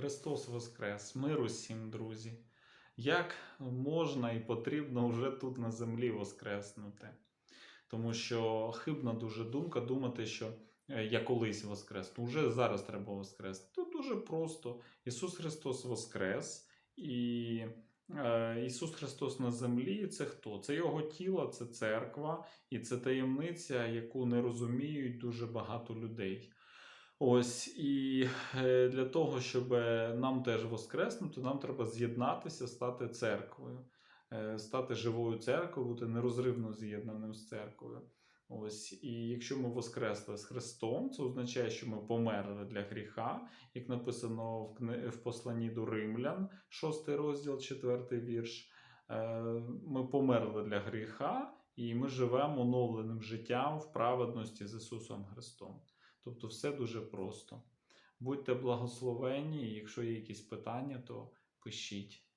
Христос Воскрес! Миру всім, друзі! Як можна і потрібно вже тут на землі воскреснути? Тому що хибна дуже думка думати, що е, я колись воскресну. Уже зараз треба воскрести. Тут дуже просто. Ісус Христос Воскрес, і е, Ісус Христос на землі це хто? Це Його тіло, це церква, і це таємниця, яку не розуміють дуже багато людей. Ось і е, для того, щоб нам теж воскреснути, нам треба з'єднатися, стати церквою, е, стати живою церквою, бути нерозривно з'єднаним з церквою. Ось, і якщо ми воскресли з Христом, це означає, що ми померли для гріха, як написано в, кни... в посланні до Римлян, 6 розділ, 4 вірш. Е, Ми померли для гріха, і ми живемо оновленим життям в праведності з Ісусом Христом. Тобто все дуже просто. Будьте благословені, якщо є якісь питання, то пишіть.